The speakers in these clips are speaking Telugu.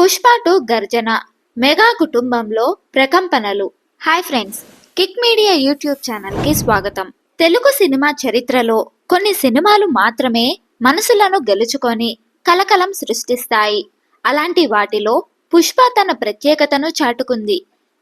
పుష్ప టు గర్జన మెగా కుటుంబంలో ప్రకంపనలు. Hi friends Kick Media YouTube ఛానల్కి స్వాగతం. తెలుగు సినిమా చరిత్రలో కొన్ని సినిమాలు మాత్రమే మనసులను గెలుచుకొని కలకలం సృష్టిస్తాయి. అలాంటి వాటిలో పుష్ప తన ప్రత్యేకతను చాటుకుంది.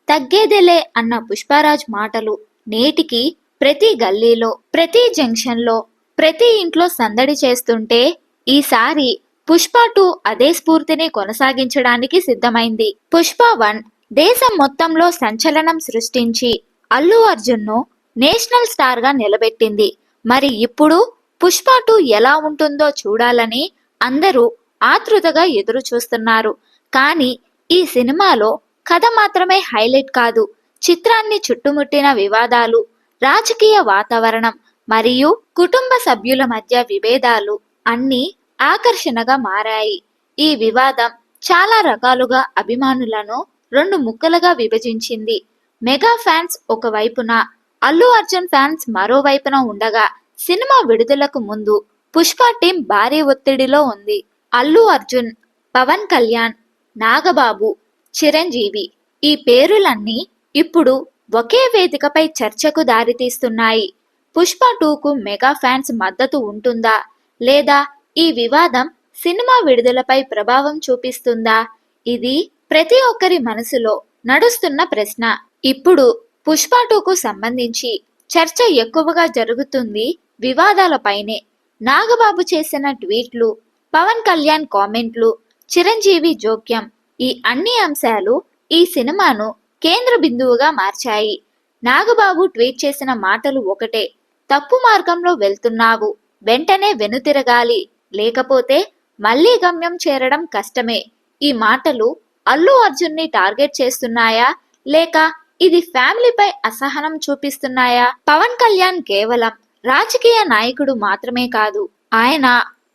తగ్గేదేలే అన్న పుష్పరాజ్ మాటలు నేటికి ప్రతి గల్లీలో ప్రతి జంక్షన్లో ప్రతి ఇంట్లో సందడి చేస్తుంటే ఈసారి పుష్ప టూ అదే స్ఫూర్తిని కొనసాగించడానికి సిద్ధమైంది. పుష్ప వన్ దేశం మొత్తంలో సంచలనం సృష్టించి అల్లు అర్జున్ను నేషనల్ స్టార్గా నిలబెట్టింది. మరి ఇప్పుడు పుష్ప టూ ఎలా ఉంటుందో చూడాలని అందరూ ఆతృతగా ఎదురు చూస్తున్నారు కానీ ఈ సినిమాలో కథ మాత్రమే హైలైట్ కాదు. చిత్రాన్ని చుట్టుముట్టిన వివాదాలు రాజకీయ వాతావరణం మరియు కుటుంబ సభ్యుల మధ్య విభేదాలు అన్నీ ఆకర్షణగా మారాయి. ఈ వివాదం చాలా రకాలుగా అభిమానులను రెండు ముక్కలుగా విభజించింది. మెగా ఫ్యాన్స్ ఒకవైపున అల్లు అర్జున్ ఫ్యాన్స్ మరోవైపున ఉండగా సినిమా విడుదలకు ముందు పుష్ప టీం భారీ ఒత్తిడిలో ఉంది. అల్లు అర్జున్ పవన్ కళ్యాణ్ నాగబాబు చిరంజీవి ఈ పేరులన్నీ ఇప్పుడు ఒకే వేదికపై చర్చకు దారితీస్తున్నాయి. పుష్ప టూకు మెగా ఫ్యాన్స్ మద్దతు ఉంటుందా లేదా ఈ వివాదం సినిమా విడుదలపై ప్రభావం చూపిస్తుందా? ఇది ప్రతి ఒక్కరి మనసులో నడుస్తున్న ప్రశ్న. ఇప్పుడు పుష్ప టూకు సంబంధించి చర్చ ఎక్కువగా జరుగుతుంది వివాదాలపైనే. నాగబాబు చేసిన ట్వీట్లు పవన్ కళ్యాణ్ కామెంట్లు చిరంజీవి జోక్యం ఈ అన్ని అంశాలు ఈ సినిమాను కేంద్ర బిందువుగా మార్చాయి. నాగబాబు ట్వీట్ చేసిన మాటలు ఒకటే తప్పు మార్గంలో వెళ్తున్నావు వెంటనే వెనుతిరగాలి. లేకపోతే మళ్ళీ గమ్యం చేరడం కష్టమే. ఈ మాటలు అల్లు అర్జున్ని టార్గెట్ చేస్తున్నాయా? లేక ఇది ఫ్యామిలీపై అసహనం చూపిస్తున్నాయా? పవన్ కళ్యాణ్ కేవలం రాజకీయ నాయకుడు మాత్రమే కాదు ఆయన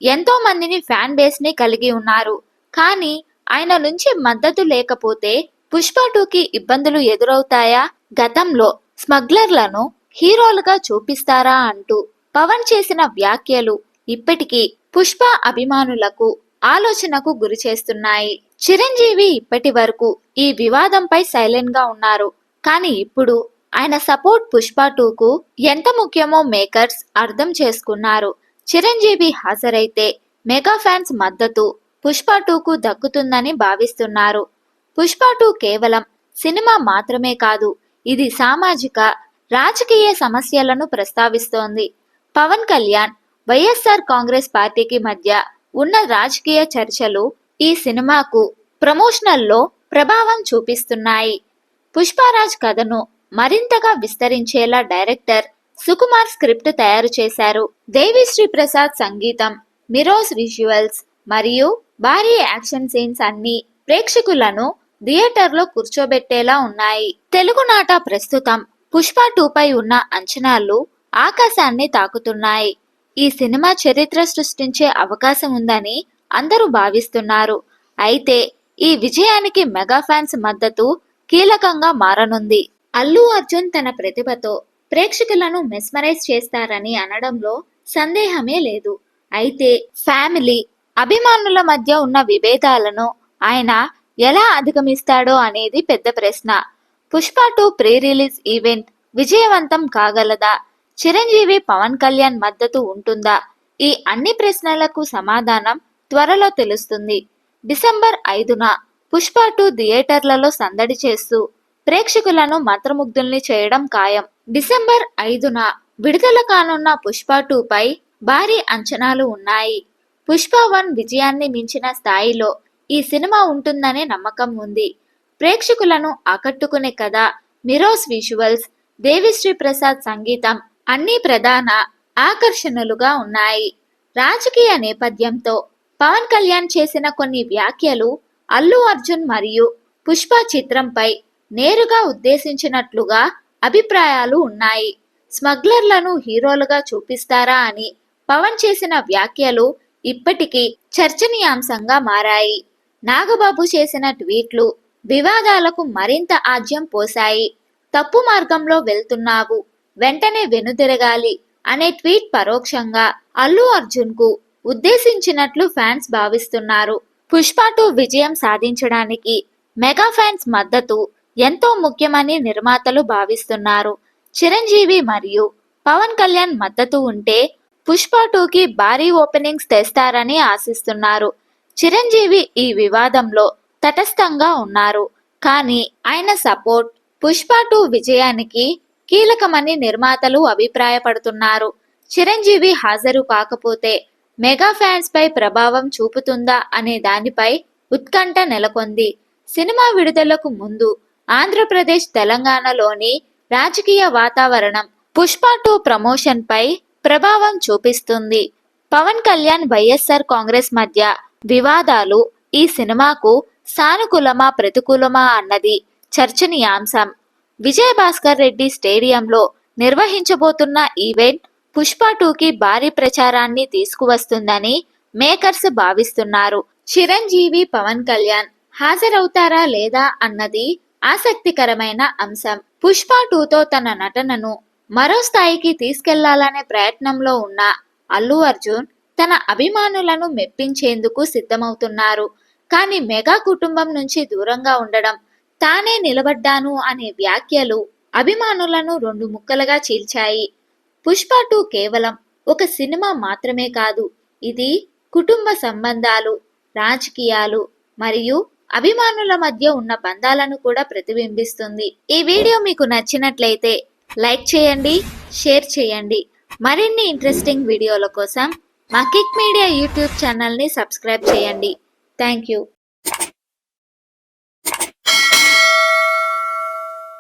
ఎంతో మందిని ఫ్యాన్ బేస్ని కలిగి ఉన్నారు. కానీ ఆయన నుంచి మద్దతు లేకపోతే పుష్ప టూకి ఇబ్బందులు ఎదురవుతాయా? గతంలో స్మగ్లర్లను హీరోలుగా చూపిస్తారా అంటూ పవన్ చేసిన వ్యాఖ్యలు ఇప్పటికీ పుష్ప అభిమానులకు ఆలోచనకు గురి చేస్తున్నాయి. చిరంజీవి ఇప్పటి వరకు ఈ వివాదంపై సైలెంట్గా ఉన్నారు. కానీ ఇప్పుడు ఆయన సపోర్ట్ పుష్ప టూకు ఎంత ముఖ్యమో మేకర్స్ అర్థం చేసుకున్నారు. చిరంజీవి హాజరైతే మెగా ఫ్యాన్స్ మద్దతు పుష్ప టూకు దక్కుతుందని భావిస్తున్నారు. పుష్ప టూ కేవలం సినిమా మాత్రమే కాదు ఇది సామాజిక రాజకీయ సమస్యలను ప్రస్తావిస్తోంది. పవన్ కళ్యాణ్ వైఎస్ఆర్ కాంగ్రెస్ పార్టీకి మధ్య ఉన్న రాజకీయ చర్చలు ఈ సినిమాకు ప్రమోషనల్లో ప్రభావం చూపిస్తున్నాయి. పుష్పరాజ్ కథను మరింతగా విస్తరించేలా డైరెక్టర్ సుకుమార్ స్క్రిప్ట్ తయారు చేశారు. దేవిశ్రీ ప్రసాద్ సంగీతం మిరోస్ విజువల్స్ మరియు భారీ యాక్షన్ సీన్స్ అన్ని ప్రేక్షకులను థియేటర్లో కూర్చోబెట్టేలా ఉన్నాయి. తెలుగునాట ప్రస్తుతం పుష్ప టూ పై ఉన్న అంచనాలు ఆకాశాన్ని తాకుతున్నాయి. ఈ సినిమా చరిత్ర సృష్టించే అవకాశం ఉందని అందరూ భావిస్తున్నారు. అయితే ఈ విజయానికి మెగా ఫ్యాన్స్ మద్దతు కీలకంగా మారనుంది. అల్లు అర్జున్ తన ప్రతిభతో ప్రేక్షకులను మెస్మరైజ్ చేస్తారని అనడంలో సందేహమే లేదు. అయితే ఫ్యామిలీ అభిమానుల మధ్య ఉన్న విభేదాలను ఆయన ఎలా అధిగమిస్తాడో అనేది పెద్ద ప్రశ్న. Pushpa two pre release event విజయవంతం కాగలదా? చిరంజీవి పవన్ కళ్యాణ్ మద్దతు ఉంటుందా? ఈ అన్ని ప్రశ్నలకు సమాధానం త్వరలో తెలుస్తుంది. డిసెంబర్ ఐదున పుష్ప టూ థియేటర్లలో సందడి చేస్తూ ప్రేక్షకులను మంత్రముగ్ధుల్ని చేయడం ఖాయం. డిసెంబర్ ఐదున విడుదల కానున్న పుష్ప టూ పై భారీ అంచనాలు ఉన్నాయి. పుష్ప వన్ విజయాన్ని మించిన స్థాయిలో ఈ సినిమా ఉంటుందనే నమ్మకం ఉంది. ప్రేక్షకులను ఆకట్టుకునే కథ మిరోస్ విజువల్స్ దేవిశ్రీ ప్రసాద్ సంగీతం అన్ని ప్రధాన ఆకర్షణలుగా ఉన్నాయి. రాజకీయ నేపథ్యంతో పవన్ కళ్యాణ్ చేసిన కొన్ని వ్యాఖ్యలు అల్లు అర్జున్ మరియు పుష్ప చిత్రంపై నేరుగా ఉద్దేశించినట్లుగా అభిప్రాయాలు ఉన్నాయి. స్మగ్లర్లను హీరోలుగా చూపిస్తారా అని పవన్ చేసిన వ్యాఖ్యలు ఇప్పటికీ చర్చనీయాంశంగా మారాయి. నాగబాబు చేసిన ట్వీట్లు వివాదాలకు మరింత ఆజ్యం పోశాయి. తప్పు మార్గంలో వెళ్తున్నావు. వెంటనే వెనుదిరగాలి అనే ట్వీట్ పరోక్షంగా అల్లు అర్జున్కు ఉద్దేశించినట్లు ఫ్యాన్స్ భావిస్తున్నారు. పుష్ప టూ విజయం సాధించడానికి మెగా ఫ్యాన్స్ మద్దతు ఎంతో ముఖ్యమని నిర్మాతలు భావిస్తున్నారు. చిరంజీవి మరియు పవన్ కళ్యాణ్ మద్దతు ఉంటే పుష్ప టూకి భారీ ఓపెనింగ్స్ తెస్తారని ఆశిస్తున్నారు. చిరంజీవి ఈ వివాదంలో తటస్థంగా ఉన్నారు. కానీ ఆయన సపోర్ట్ పుష్ప టూ విజయానికి కీలకమని నిర్మాతలు అభిప్రాయపడుతున్నారు. చిరంజీవి హాజరు కాకపోతే మెగా ఫ్యాన్స్ పై ప్రభావం చూపుతుందా అనే దానిపై ఉత్కంఠ నెలకొంది. సినిమా విడుదలకు ముందు ఆంధ్రప్రదేశ్ తెలంగాణలోని రాజకీయ వాతావరణం పుష్ప టూ ప్రమోషన్ పై ప్రభావం చూపిస్తుంది. పవన్ కళ్యాణ్ వైఎస్ఆర్ కాంగ్రెస్ మధ్య వివాదాలు ఈ సినిమాకు సానుకూలమా ప్రతికూలమా అన్నది చర్చనీయాంశం. విజయభాస్కర్ రెడ్డి స్టేడియంలో నిర్వహించబోతున్న ఈవెంట్ పుష్ప టూకి భారీ ప్రచారాన్ని తీసుకువస్తుందని మేకర్స్ భావిస్తున్నారు. చిరంజీవి పవన్ కళ్యాణ్ హాజరవుతారా లేదా అన్నది ఆసక్తికరమైన అంశం. పుష్ప టూతో తన నటనను మరో స్థాయికి తీసుకెళ్ళాలనే ప్రయత్నంలో ఉన్న అల్లు అర్జున్ తన అభిమానులను మెప్పించేందుకు సిద్ధమవుతున్నారు. కానీ మెగా కుటుంబం నుంచి దూరంగా ఉండడం తానే నిలబడ్డాను అనే వ్యాఖ్యలు అభిమానులను రెండు ముక్కలుగా చీల్చాయి. పుష్ప టూ కేవలం ఒక సినిమా మాత్రమే కాదు ఇది కుటుంబ సంబంధాలు రాజకీయాలు మరియు అభిమానుల మధ్య ఉన్న బంధాలను కూడా ప్రతిబింబిస్తుంది. ఈ వీడియో మీకు నచ్చినట్లయితే లైక్ చేయండి షేర్ చేయండి. మరిన్ని ఇంట్రెస్టింగ్ వీడియోల కోసం మా కిక్ మీడియా యూట్యూబ్ ఛానల్ని సబ్స్క్రైబ్ చేయండి. Thank you.